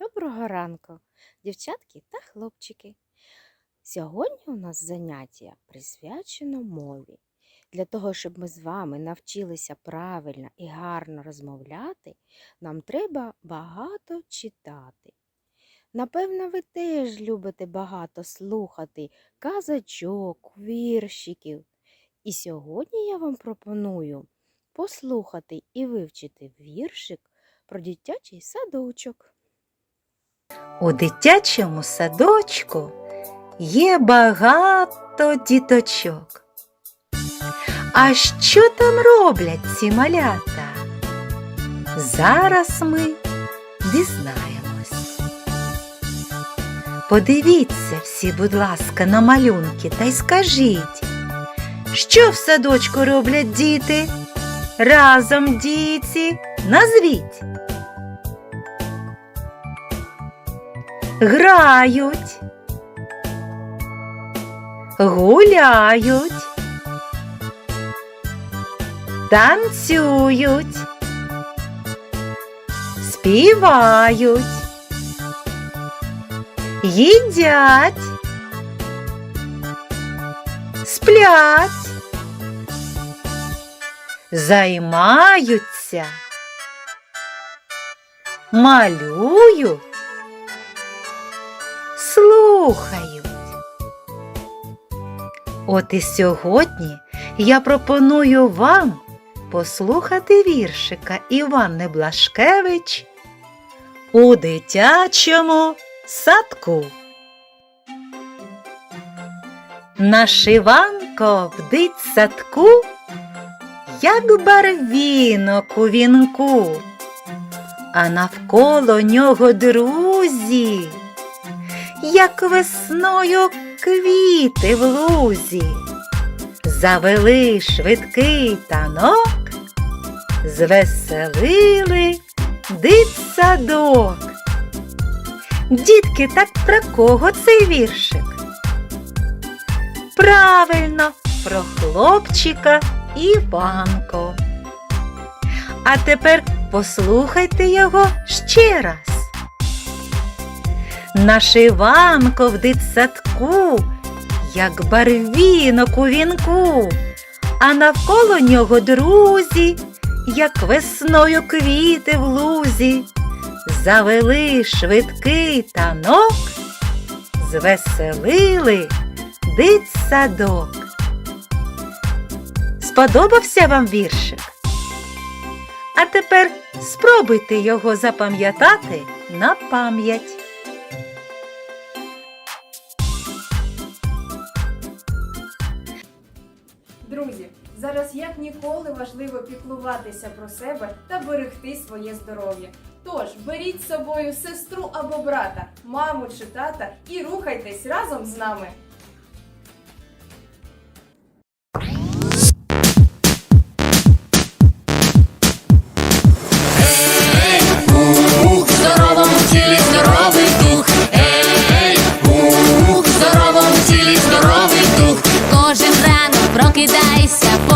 Доброго ранку, дівчатки та хлопчики. Сьогодні у нас заняття присвячено мові. Для того, щоб ми з вами навчилися правильно і гарно розмовляти, нам треба багато читати. Напевно, ви теж любите багато слухати казачок, віршиків. І сьогодні я вам пропоную послухати і вивчити віршик про дитячий садочок. У дитячому садочку є багато діточок. А що там роблять ці малята? Зараз ми дізнаємось. Подивіться всі, будь ласка, на малюнки та й скажіть, що в садочку роблять діти? Разом діти, назвіть. Грають, гуляють, танцюють, співають, їдять, сплять, займаються, малюють слухають. От і сьогодні я пропоную вам послухати віршика Іванни Блашкевич у дитячому садку. Наш Іванко в дитсадку, як барвінок у вінку, а навколо нього друзі як весною квіти в лузі, завели швидкий танок, звеселили дитсадок. Дітки, так про кого цей віршик? Правильно, про хлопчика Іванко. А тепер послухайте його ще раз. Наш Іванко в дитсадку, як барвінок у вінку, а навколо нього друзі, як весною квіти в лузі, завели швидкий танок, звеселили дитсадок. Сподобався вам віршик? А тепер спробуйте його запам'ятати на пам'ять. Зараз як ніколи важливо піклуватися про себе та берегти своє здоров'я. Тож беріть з собою сестру або брата, маму чи тата і рухайтесь разом з нами. Ух, в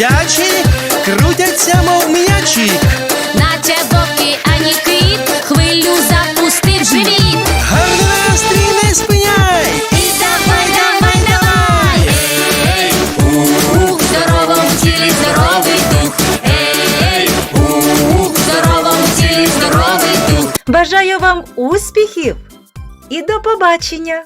дитячі крутяться, мов м'ячі. Наче в океані кит, хвилю запустив живіт. Гарний настрій не спиняй. І давай, давай, давай. Ей, ух, в здоровому тілі здоровий дух. Ей, ух, в здоровому тілі здоровий дух. Бажаю вам успіхів і до побачення!